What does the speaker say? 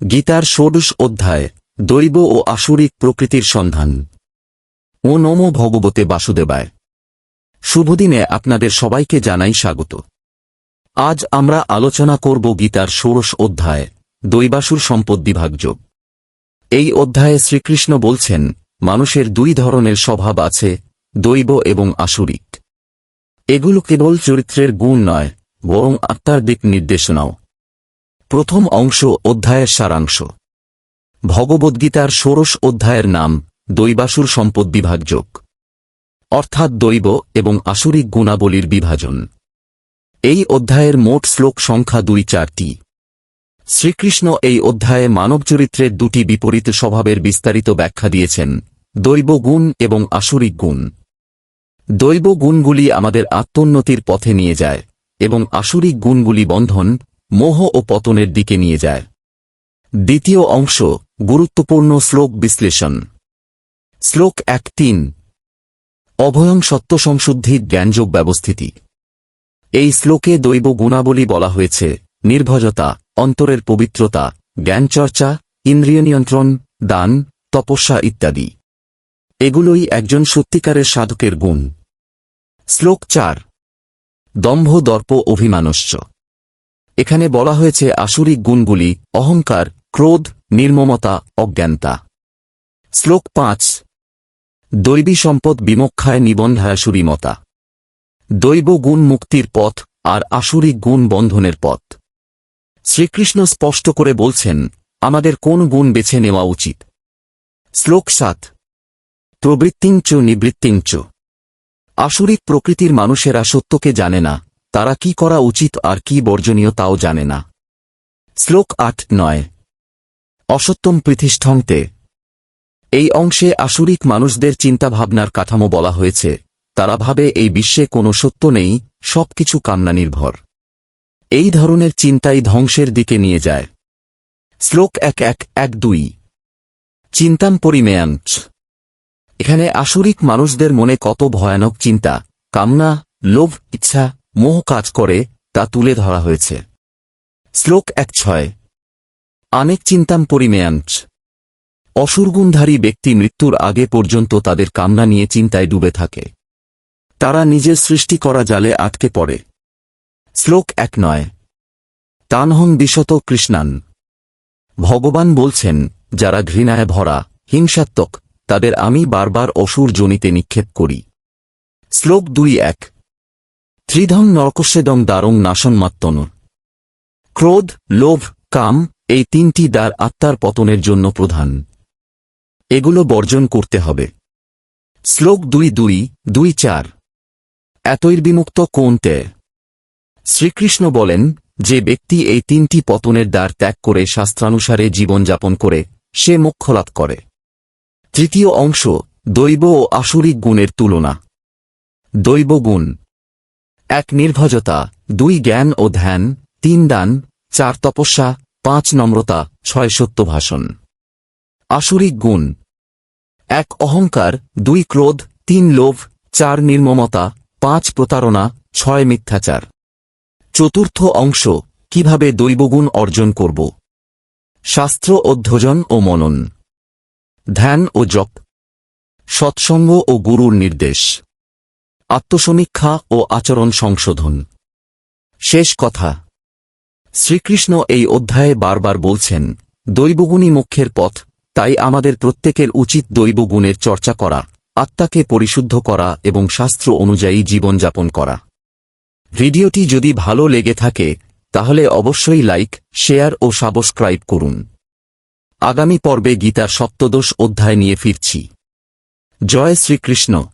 গীতার ষোড়শ অধ্যায়, দৈব ও আসুরিক প্রকৃতির সন্ধান। ও নম ভগবতে বাসুদেবায়। শুভদিনে আপনাদের সবাইকে জানাই স্বাগত। আজ আমরা আলোচনা করব গীতার ষোড়শ অধ্যায়, দৈবাসুর সম্পদ বিভাগযোগ এই অধ্যায়ে শ্রীকৃষ্ণ বলছেন, মানুষের দুই ধরনের স্বভাব আছে, দৈব এবং আসুরিক। এগুলো কেবল চরিত্রের গুণ নয়, বরং আত্মার দিক নির্দেশনাও। প্রথম অংশ অধ্যায়ের সারাংশ। ভগবদ্গীতার ষোড়শ অধ্যায়ের নাম দৈবাসুর সম্পদ বিভাগযোগ অর্থাৎ দৈব এবং আসুরিক গুণাবলীর বিভাজন। এই অধ্যায়ের মোট শ্লোক সংখ্যা দুই চারটি। শ্রীকৃষ্ণ এই অধ্যায়ে মানব চরিত্রের দুটি বিপরীত স্বভাবের বিস্তারিত ব্যাখ্যা দিয়েছেন, দৈব গুণ এবং আসুরিক গুণ। দৈব গুণগুলি আমাদের আত্মোন্নতির পথে নিয়ে যায় এবং আসুরিক গুণগুলি বন্ধন মোহ ও পতনের দিকে নিয়ে যায়। দ্বিতীয় অংশ, গুরুত্বপূর্ণ শ্লোক বিশ্লেষণ। শ্লোক এক তিন। অভয়ং সত্য সংশুদ্ধির জ্ঞানযোগ ব্যবস্থিতি। এই শ্লোকে দৈব গুণাবলী বলা হয়েছে নির্ভজতা অন্তরের পবিত্রতা, জ্ঞানচর্চা ইন্দ্রিয় নিয়ন্ত্রণ দান, তপস্যা ইত্যাদি। এগুলোই একজন সত্যিকারের সাধকের গুণ। শ্লোক চার। দম্ভ দর্প অভিমানস্য এখানে বলা হয়েছে আসুরিক গুণগুলি, অহংকার, ক্রোধ, নির্মমতা, অজ্ঞানতা। শ্লোক পাঁচ। দৈবী সম্পদ বিমক্ষায় নিবন্ধায়াসুরিমতা দৈব গুণ মুক্তির পথ আর আসুরিক গুণ বন্ধনের পথ। শ্রীকৃষ্ণ স্পষ্ট করে বলছেন, আমাদের কোন গুণ বেছে নেওয়া উচিত? শ্লোক সাত। প্রবৃত্তিঞ্চ নিবৃত্তিঞ্চ। আসুরিক প্রকৃতির মানুষেরা সত্যকে জানে না তারা কি করা উচিত আর কি বর্জনীয় তাও জানে না। শ্লোক আট নয়। অসত্যম পৃথিষ্ঠংতে এই অংশে আসুরিক মানুষদের চিন্তাভাবনার কাঠামো বলা হয়েছে। তারা ভাবে এই বিশ্বে কোনো সত্য নেই, সবকিছু কামনা নির্ভর এই ধরনের চিন্তাই ধ্বংসের দিকে নিয়ে যায়। শ্লোক এক এক এক দুই। চিন্তাম পরিমেয়াঞ্চ। এখানে আসুরিক মানুষদের মনে কত ভয়ানক চিন্তা, কামনা, লোভ, ইচ্ছা মোহ কাজ করে তা তুলে ধরা হয়েছে। শ্লোক এক ছয়। অনেক চিন্তাম পরিমেয়াঞ্চ। অসুরগুণধারী ব্যক্তি মৃত্যুর আগে পর্যন্ত তাদের কামনা নিয়ে চিন্তায় ডুবে থাকে। তারা নিজের সৃষ্টি করা জালে আটকে পড়ে। শ্লোক এক নয়। তানহং দিশত কৃষ্ণান। ভগবান বলছেন, যারা ঘৃণায় ভরা, হিংসাত্মক, তাদের আমি বারবার অসুর জনিতে নিক্ষেপ করি। শ্লোক দুই এক। ত্রিধং নরকস্যেদং দ্বারং নাশনমাত্তন ক্রোধ, লোভ, কাম, এই তিনটি দ্বার আত্মার পতনের জন্য প্রধান। এগুলো বর্জন করতে হবে। শ্লোক দুই দুই দুই চার। এতই বিমুক্ত কোনতে শ্রীকৃষ্ণ বলেন, যে ব্যক্তি এই তিনটি পতনের দ্বার ত্যাগ করে শাস্ত্রানুসারে জীবনযাপন করে, সে মোক্ষলাভ করে। তৃতীয় অংশ, দৈব ও আসুরিক গুণের তুলনা। দৈব গুণ এক নির্ভজতা, দুই জ্ঞান ও ধ্যান, তিন দান, চার তপস্যা, পাঁচ নম্রতা, ছয় সত্য ভাষণ আসুরিক গুণ। এক অহংকার, দুই ক্রোধ, তিন লোভ, চার নির্মমতা, পাঁচ প্রতারণা, ছয় মিথ্যাচার। চতুর্থ অংশ, কীভাবে দৈবগুণ অর্জন করব? শাস্ত্র অধ্যজন ও মনন। ধ্যান ও জপ। সৎসঙ্গ ও গুরুর নির্দেশ। আত্মসমীক্ষা ও আচরণ সংশোধন। শেষ কথা। শ্রীকৃষ্ণ এই অধ্যায়ে বারবার বলছেন দৈবগুণী মুখ্যের পথ, তাই আমাদের প্রত্যেকের উচিত দৈবগুণের চর্চা করা, আত্মাকে পরিশুদ্ধ করা এবং শাস্ত্র অনুযায়ী জীবনযাপন করা। ভিডিওটি যদি ভালো লেগে থাকে, তাহলে অবশ্যই লাইক, শেয়ার ও সাবস্ক্রাইব করুন। আগামী পর্বে গীতার সপ্তদশ অধ্যায় নিয়ে ফিরছি। জয় শ্রীকৃষ্ণ।